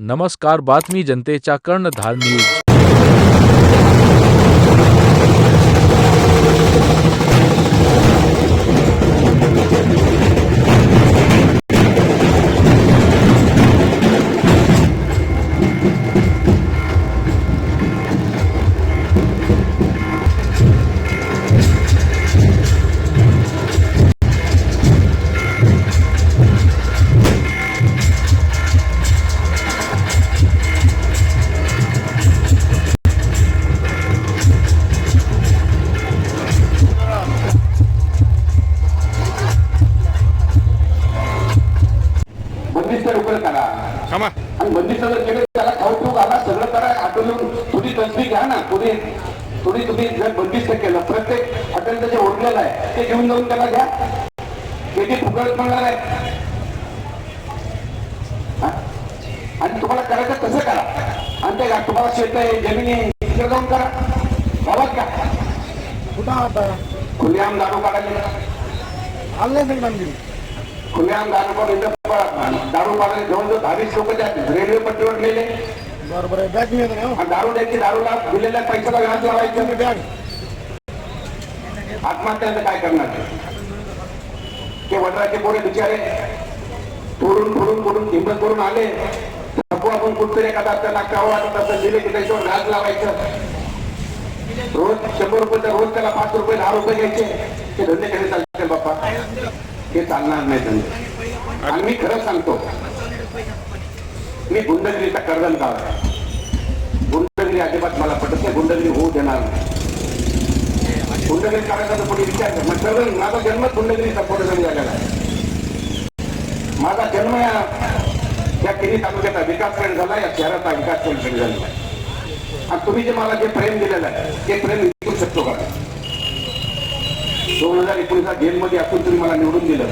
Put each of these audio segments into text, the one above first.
नमस्कार बातमी जनतेच्या कर्णधार न्यूज. केलं त्याला खाऊ ठेवू घाला सगळं करा आठवून थोडी तसबी घ्या ना थोडी थोडी तुम्ही जर बंदिस्त केलं प्रत्येक हॉटेलचं जे उरलेलं आहे ते घेऊन जाऊन त्याला घ्या. ते फुकट म्हणणार आहे. हा? आणि तुम्हाला करायचं तसं करा. आणि ते तुम्हाला शेत आहे जमिनी तिकडे जाऊन करा. बाबाच का कुठं खुलेआम दारू काढायला आले नाही खुलेआम दारू काढून दारू पाडायला जवळजवळ दहावीस लोक त्या रेल्वे पट्टीवर गेले. बरोबर आहे. बॅग मिळत आणि दारू द्यायची दारूला दिलेल्या पैशाला व्याज लावायचं बॅग. आत्महत्याचं काय करणार? ते वडिलाचे पोरे बिचारे फोडून फोडून फोडून हिंमत करून आले. नको आपण कुठतरी एखादा त्याला कावं वाटत असं दिले की त्याच्यावर व्याज लावायचं. रोज शंभर रुपये तर रोज त्याला पाच रुपये दहा रुपये घ्यायचे. ते धंदे चालते बाप्पा हे चालणार नाही धंदे. आणि मी खरंच सांगतो मी गुंडगिरीचा कर्दन गाव आहे. गुंडगिरी अजिबात मला पटत नाही गुंडगिरी होऊ देणार नाही. गुंडगिरी करायचा कोणी विचार कर मग माझा जन्म गुंडगिरीचा पोटगिरी झालेला आहे. माझा जन्म या या तिन्ही तालुक्याचा विकास झाला या शहराचा विकास झालेला आहे. आणि तुम्ही जे मला जे प्रेम दिलेलं आहे ते प्रेम विकू शकतो का? दोन हजार एकोणीसला जेलमध्ये असून तरी मला निवडून दिलं.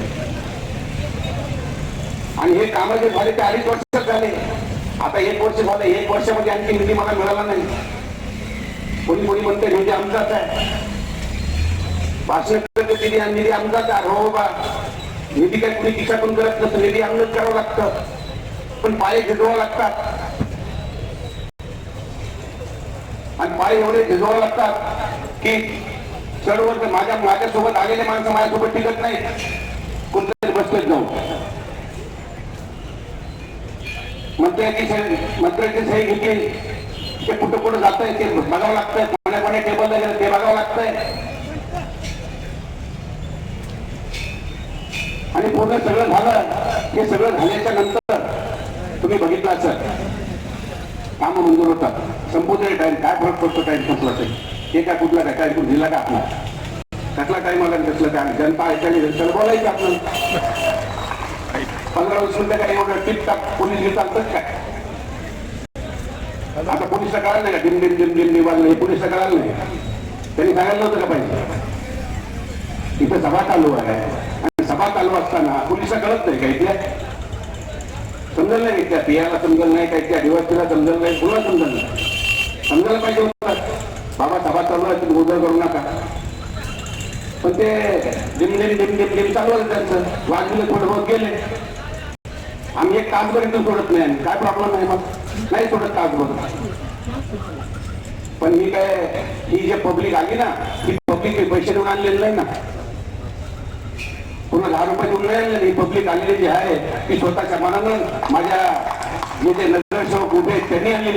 आणि हे कामं जे झाले ते अडीच वर्षात झाले. आता एक वर्ष झालं एक वर्षामध्ये आणखी निधी मला मिळाला नाही. कोणी कोणी म्हणते निधी आमचाच आहे. भाषण करते निधी निधी आमचाच आहे. हो बाबा. निधी काय कुणी खिशातून करत नसतं. निधी आमनच करावं लागतं. पण पाय भिजवावं लागतात. आणि पाय एवढे भिजवावं लागतात की चढवर माझ्या माझ्यासोबत आलेले माणसं माझ्यासोबत टिकत नाही कोणतरी बसलेच जाऊ. मंत्र्याची मंत्र्याची सही घेतली. ते कुठं कुठं जात आहे ते बघावं लागतंय. कोण्या कोण्या टेबलला गेलं ते बघावं लागतंय. आणि पूर्ण सगळं झालं. हे सगळं झाल्याच्यानंतर तुम्ही बघितलं असं काम मंजूर होतात. संपूर्ण टाइम काय फरक पडतो टाइम संपला ते हे काय कुठला काय? काय दिला का आपला? कसला काय मला कसलं काय जनता ऐकायला जनताला बोलायचं आपलं. पंधरा वीस मिनिटं काय एवढं टिपटाप पोलीस घेत चालतात काय? आता पोलिसला कळालं नाही का? डिम डिम डिम डिम निवाजलं हे पोलिसला कळालं नाही त्यांनी सांगायला नव्हतं का पाहिजे? इथं सभा चालू आहे. आणि सभा चालू असताना पोलिसला कळत नाही का इथल्या? समजलं नाही त्या पियाला समजलं नाही काही त्या दिवसला समजलं नाही पुन्हा समजलं नाही? समजायला पाहिजे बाबा सभा चालू आहे तुम्ही गोंधळ करू नका. पण ते डिम डिम डिम डिम डिम चालू आहे त्यांचं. वाजले थोडं बहुत गेले. आम्ही एक काम करीत सोडत नाही आणि काय प्रॉब्लेम नाही मग? नाही सोडत तासभर पण ही काय ही जे पब्लिक आली ना ही पब्लिक पैसे देऊन आणलेलं नाही ना. पूर्ण दहा रुपये देऊन राहिले ही पब्लिक आलेली जी आहे ती स्वतःच्या मनानं माझ्या जे नगरसेवक उभे त्यांनी आणलेली.